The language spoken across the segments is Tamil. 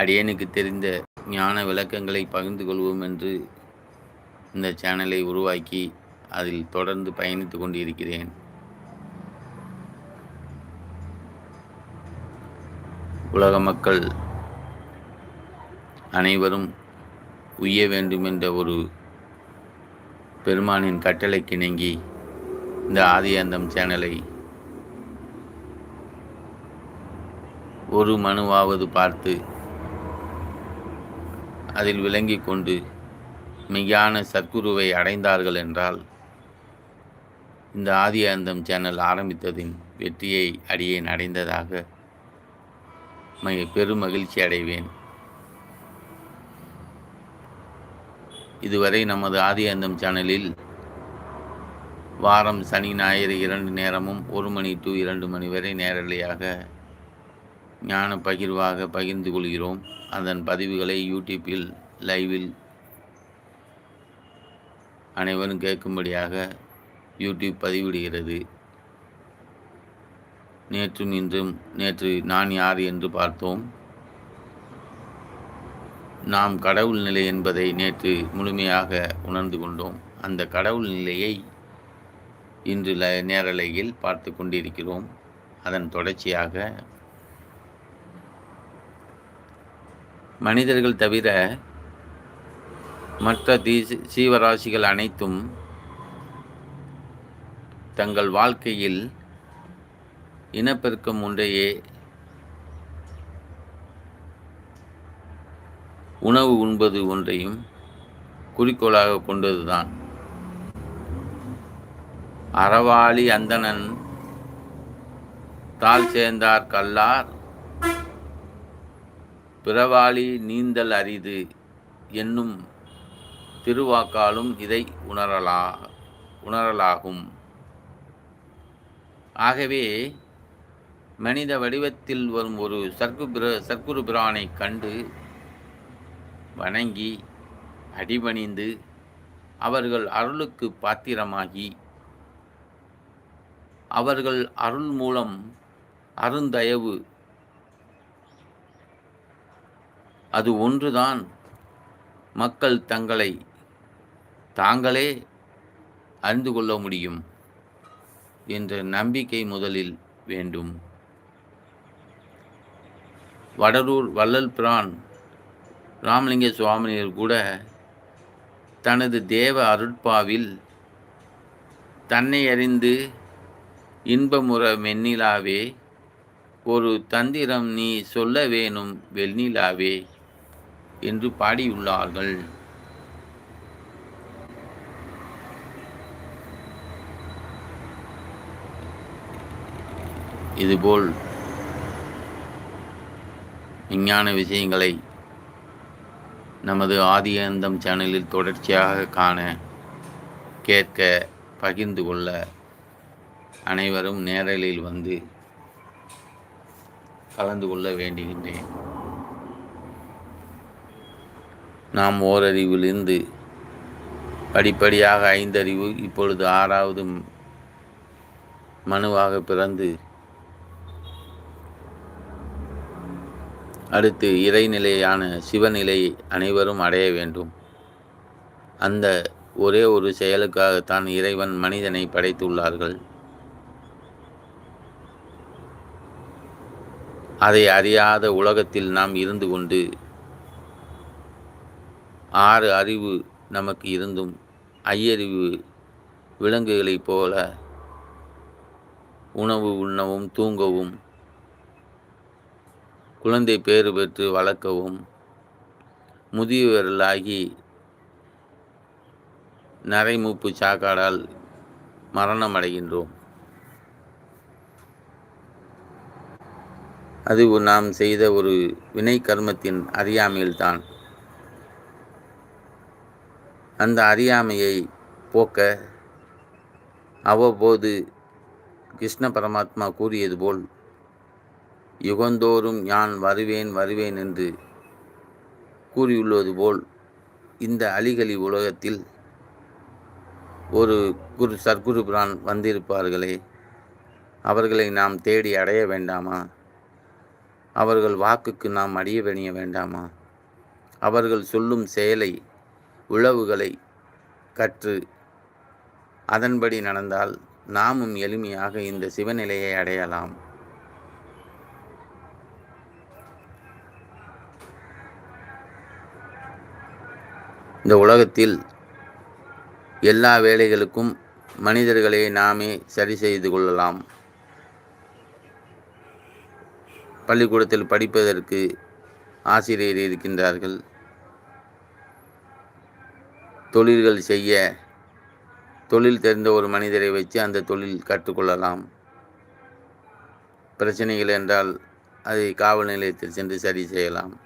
அடியனுக்கு தெரிந்த ஞான விளக்கங்களை பகிர்ந்து கொள்வோம் என்று இந்த சேனலை உருவாக்கி அதில் தொடர்ந்து பயணித்து கொண்டிருக்கிறேன். உலக மக்கள் அனைவரும் உய்ய வேண்டும் என்ற ஒரு பெருமானின் கட்டளைக்கு இணங்கி இந்த ஆதியந்தம் சேனலை ஒரு மனுவாவது பார்த்து அதில் விளங்கி கொண்டு மெய்யான சத்குருவை அடைந்தார்கள் என்றால் இந்த ஆதி அந்தம் சேனல் ஆரம்பித்ததின் வெற்றியை அடியேன் அடைந்ததாக மிக பெரும் மகிழ்ச்சி அடைவேன். இதுவரை நமது ஆதி அந்தம் சேனலில் வாரம் சனி ஞாயிறு இரண்டு நேரமும் ஒரு மணி டு இரண்டு மணி வரை நேரடியாக ஞான பகிர்வாக பகிர்ந்து கொள்கிறோம். அதன் பதிவுகளை யூடியூப்பில் லைவில் அனைவரும் கேட்கும்படியாக யூடியூப் பதிவிடுகிறது. நேற்றும் இன்றும் நேற்று நான் யார் என்று பார்த்தோம். நாம் கடவுள் நிலை என்பதை நேற்று முழுமையாக உணர்ந்து கொண்டோம். அந்த கடவுள் நிலையை இன்று நேரலையில் பார்த்து கொண்டிருக்கிறோம். அதன் தொடர்ச்சியாக மனிதர்கள் தவிர மற்ற தீ சீவராசிகள் அனைத்தும் தங்கள் வாழ்க்கையில் இனப்பெருக்கம் ஒன்றையே உணவு உண்பது ஒன்றையும் குறிக்கோளாக கொண்டதுதான். அறவாளி அந்தணன் தாள் சேர்ந்தார் கல்லார் பிறவாளி நீந்தல் அரிது என்னும் திருவாக்காலும் இதை உணரலா உணரலாகும். ஆகவே மனித வடிவத்தில் வரும் ஒரு சர்க்கு பிர சர்க்குரு பிரானை கண்டு வணங்கி அடிபணிந்து அவர்கள் அருளுக்கு பாத்திரமாகி அவர்கள் அருள் மூலம் அருந்தயவு அது ஒன்றுதான். மக்கள் தங்களை தாங்களே அறிந்து கொள்ள முடியும் என்ற நம்பிக்கை முதலில் வேண்டும். வடலூர் வள்ளல் பிரான் ராமலிங்க சுவாமியர் கூட தனது தேவ அருட்பாவில் தன்னை அறிந்து இன்பமுற மென்னிலாவே ஒரு தந்திரம் நீ சொல்ல வேணும் வெண்ணிலாவே என்று பாடியுள்ளார்கள். இதுபோல் விஞ்ஞான விஷயங்களை நமது ஆதி அந்தம் சேனலில் தொடர்ச்சியாக காண கேட்க பகிர்ந்து கொள்ள அனைவரும் நேரலில் வந்து கலந்து கொள்ள வேண்டுகின்றேன். நாம் ஓரறிவிலிருந்து படிப்படியாக ஐந்தறிவு இப்பொழுது ஆறாவது மனுவாக பிறந்து அடுத்து இறைநிலையான சிவநிலை அனைவரும் அடைய வேண்டும். அந்த ஒரே ஒரு செயலுக்காகத்தான் இறைவன் மனிதனை படைத்துள்ளார்கள். அதை அறியாத உலகத்தில் நாம் இருந்து கொண்டு ஆறு அறிவு நமக்கு இருந்தும் ஐயறிவு விலங்குகளைப் போல உணவு உண்ணவும் தூங்கவும் குழந்தை பேறு பெற்று வளர்க்கவும் முதியவர்களாகி நரைமூப்பு சாக்காடால் மரணம் அடைகின்றோம் அது நாம் செய்த ஒரு வினை கர்மத்தின் அறியாமையில்தான். அந்த அறியாமையை போக்க அவ்வப்போது கிருஷ்ண பரமாத்மா கூறியது போல் யுகந்தோறும் யான் வருவேன் வருவேன் என்று கூறியுள்ளது போல் இந்த அலிகலி உலகத்தில் ஒரு குரு சர்க்குரு பிரான் வந்திருப்பார்களே அவர்களை நாம் தேடி அடைய வேண்டாமா? அவர்கள் வாக்குக்கு நாம் அடிய வேண்டாமா? அவர்கள் சொல்லும் செயலை உழவுகளை கற்று அதன்படி நடந்தால் நாமும் எளிமையாக இந்த சிவநிலையை அடையலாம். இந்த உலகத்தில் எல்லா வேலைகளுக்கும் மனிதர்களை நாமே சரி செய்து கொள்ளலாம். பள்ளிக்கூடத்தில் படிப்பதற்கு ஆசிரியர் இருக்கின்றார்கள். தொழில்கள் செய்ய தொழில் தெரிந்த ஒரு மனிதரை வச்சு அந்த தொழில் கற்றுக்கொள்ளலாம். பிரச்சனைகள் என்றால் அதை காவல் நிலையத்தில் சென்று சரி செய்யலாம்.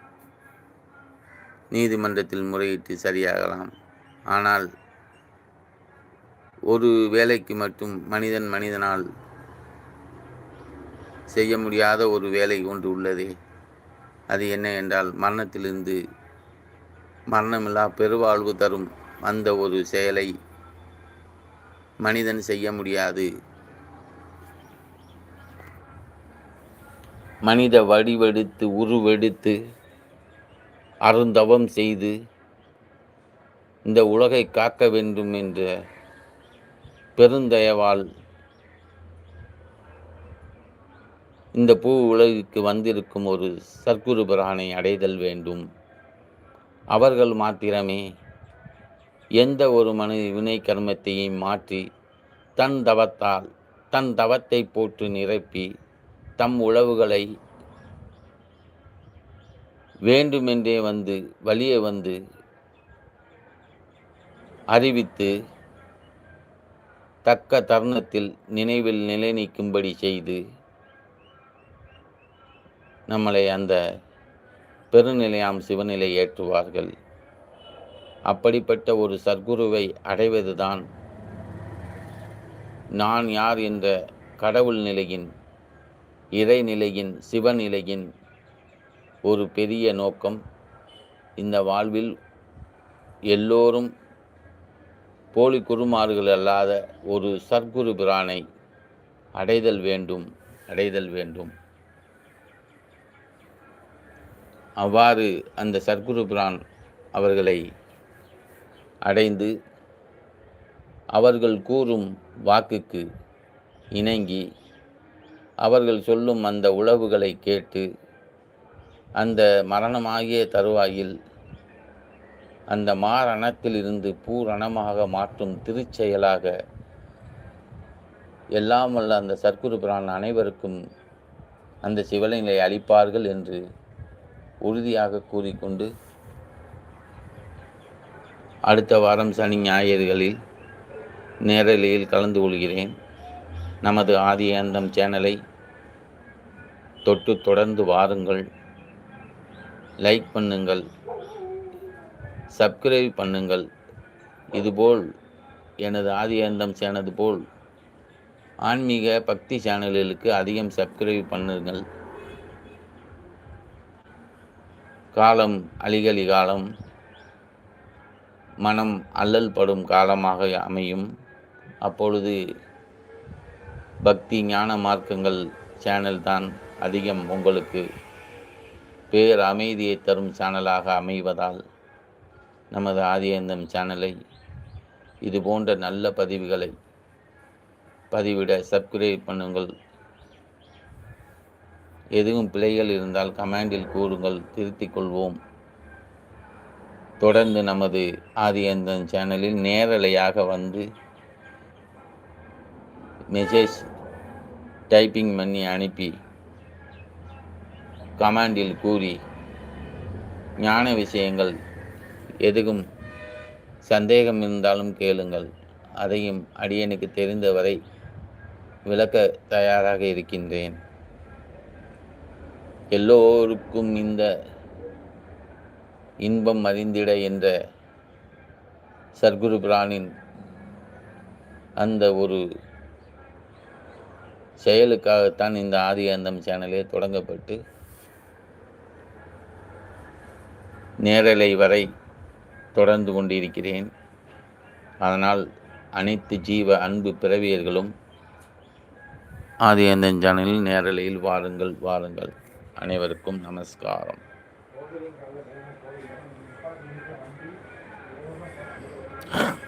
நீதிமன்றத்தில் முறையிட்டு சரியாகலாம். ஆனால் ஒரு வேலைக்கு மட்டும் மனிதன் மனிதனால் செய்ய முடியாத ஒரு வேலை ஒன்று உள்ளதே. அது என்ன என்றால் மரணத்திலிருந்து மரணமில்லா பெருவாழ்வு தரும் அந்த ஒரு செயலை மனிதன் செய்ய முடியாது. மனித வடிவெடுத்து உருவெடுத்து அருந்தவம் செய்து இந்த உலகை காக்க வேண்டும் என்ற பெருந்தயவால் இந்த பூ உலகிற்கு வந்திருக்கும் ஒரு சர்க்குரு பிரானை அடைதல் வேண்டும். அவர்கள் மாத்திரமே எந்த ஒரு மனு வினை கர்மத்தையும் மாற்றி தன் தவத்தால் தன் தவத்தை போட்டு நிரப்பி தம் உழவுகளை வேண்டுமென்றே வந்து வழியே வந்து அறிவித்து தக்க தருணத்தில் நினைவில் நிலை நிற்கும்படி செய்து நம்மளை அந்த பெருநிலையாம் சிவநிலை ஏற்றுவார்கள். அப்படிப்பட்ட ஒரு சர்க்குருவை அடைவதுதான் நான் யார் என்ற கடவுள் நிலையின் இறைநிலையின் சிவநிலையின் ஒரு பெரிய நோக்கம். இந்த வாழ்வில் எல்லோரும் போலி குருமார்கள் அல்லாத ஒரு சர்க்குரு பிரானை அடைதல் வேண்டும் அடைதல் வேண்டும். அவ்வாறு அந்த சர்க்குரு பிரான் அவர்களை அடைந்து அவர்கள் கூறும் வாக்குக்கு இணங்கி அவர்கள் சொல்லும் அந்த உழவுகளை கேட்டு அந்த மரணமாகிய தருவாயில் அந்த மாரணத்திலிருந்து பூரணமாக மாற்றும் திருச்செயலாக எல்லாம் வல்ல அந்த சர்க்குரு பிரான் அனைவருக்கும் அந்த சிவலிங்களை அளிப்பார்கள் என்று உறுதியாக கூறிக்கொண்டு அடுத்த வாரம் சனி ஞாயிறுகளில் நேரலையில் கலந்து கொள்கிறேன். நமது ஆதியாந்தம் சேனலை தொட்டு தொடர்ந்து வாருங்கள். லைக் பண்ணுங்கள். சப்ஸ்கிரைப் பண்ணுங்கள். இதுபோல் எனது ஆதியாந்தம் சேனது போல் ஆன்மீக பக்தி சேனல்களுக்கு அதிகம் சப்ஸ்கிரைப் பண்ணுங்கள். காலம் அலிகலி காலம். மனம் அல்லல் படும் காலமாக அமையும். அப்பொழுது பக்தி ஞான மார்க்கங்கள் சேனல் தான் அதிகம் உங்களுக்கு. பேர் அமைதியை தரும் சேனலாக அமைவதால் நமது ஆதியந்தம் சேனலை இது போன்ற நல்ல பதிவுகளை பதிவிட சப்ஸ்கிரைப் பண்ணுங்கள். எதுவும் பிழைகள் இருந்தால் கமாண்டில் கூறுங்கள் திருத்திக் கொள்வோம். தொடர்ந்து நமது ஆதியந்தன் சேனலில் நேரலையாக வந்து மெசேஜ் டைப்பிங் பண்ணி அனுப்பி கமாண்டில் கூறி ஞான விஷயங்கள் எதுவும் சந்தேகம் இருந்தாலும் கேளுங்கள். அதையும் அடியனுக்கு தெரிந்தவரை விளக்க தயாராக இருக்கின்றேன். எல்லோருக்கும் இந்த இன்பம் அறிந்திட என்ற சர்க்குரு பிரானின் அந்த ஒரு செயலுக்காகத்தான் இந்த ஆதி அந்தம் சேனலே தொடங்கப்பட்டு நேரலை வரை தொடர்ந்து கொண்டிருக்கிறேன். அதனால் அனைத்து ஜீவ அன்பு பிறவியர்களும் ஆதி அந்தன் சேனலில் நேரலையில் வாருங்கள் வாருங்கள். அனைவருக்கும் நமஸ்காரம். Huh?